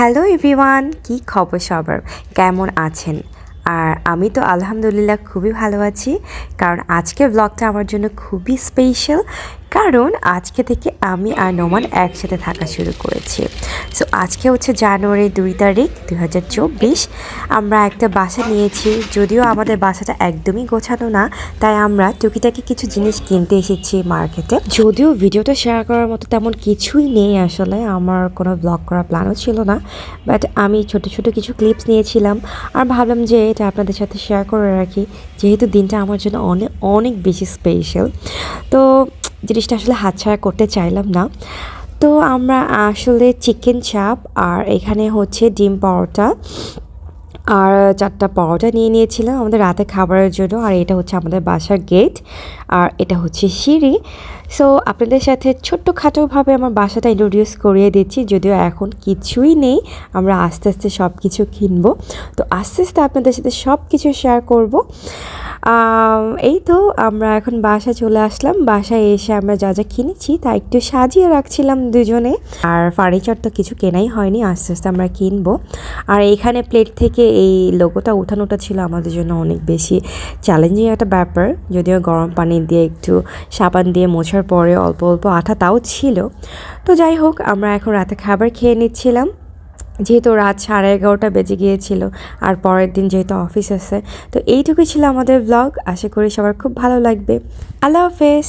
Hello everyone, কি খবর সবার? কেমন আছেন? আর আমি তো আলহামদুলিল্লাহ খুবই ভালো আছি, কারণ আজকের ব্লগটা আমার জন্য খুবই স্পেশাল কারণ আজকে থেকে আমি আর নোমান একসাথে থাকা শুরু করেছি। সো আজকে হচ্ছে জানুয়ারি দুই তারিখ দুই হাজার চব্বিশ। আমরা একটা বাসা নিয়েছি, যদিও আমাদের বাসাটা একদমই গোছানো না, তাই আমরা টুকিটাকি কিছু জিনিস কিনতে এসেছি মার্কেটে। যদিও ভিডিওটা শেয়ার করার মতো তেমন কিছুই নেই আসলে, আমার কোনো ব্লগ করার প্ল্যানও ছিল না বাট আমি ছোট ছোট কিছু ক্লিপস নিয়েছিলাম। আর ভাবলাম যে এটা আপনাদের সাথে শেয়ার করে রাখি, যেহেতু দিনটা আমার জন্য অনেক অনেক বেশি স্পেশাল তো জিনিসটা আসলে হাতছাড়া করতে চাইলাম না। তো আমরা আসলে চিকেন চাপ আর এখানে হচ্ছে ডিম পরোটা। আর চারটা পরোটা নিয়ে নিয়েছিলাম আমাদের রাতে খাবারের জন্য। আর এটা হচ্ছে আমাদের বাসার গেট আর এটা হচ্ছে সিঁড়ি। সো আপনাদের সাথে ছোট্টখাটোভাবে আমার বাসাটা ইন্ট্রোডিউস করিয়ে দিচ্ছি। যদিও এখন কিছুই নেই, আমরা আস্তে আস্তে সব কিছু কিনবো। তো আস্তে আস্তে আপনাদের সাথে সব কিছু শেয়ার করব। এই তো আমরা এখন বাসায় চলে আসলাম। বাসায় এসে আমরা যা যা কিনেছি তা একটু সাজিয়ে রাখছিলাম দুজনে। আর ফার্নিচার তো কিছু কেনাই হয়নি, আস্তে আস্তে আমরা কিনবো। আর এইখানে প্লেট থেকে এই লোগোটা উঠানোটা ছিল আমাদের জন্য অনেক বেশি চ্যালেঞ্জিং একটা ব্যাপার। যদিও গরম পানি দিয়ে একটু সাবান দিয়ে মোছার পরে অল্প অল্প আঠা তাও ছিল। তো যাই হোক, আমরা এখন রাতে খাবার খেয়ে নিচ্ছিলাম। যেহেতু রাত সাড়ে এগারোটা বেজে গিয়েছিল আর পরের দিন যেহেতু অফিস আছে, তো এইটুকুই ছিল আমাদের ব্লগ আশা করি সবার খুব ভালো লাগবে। আল্লাহ হাফেজ।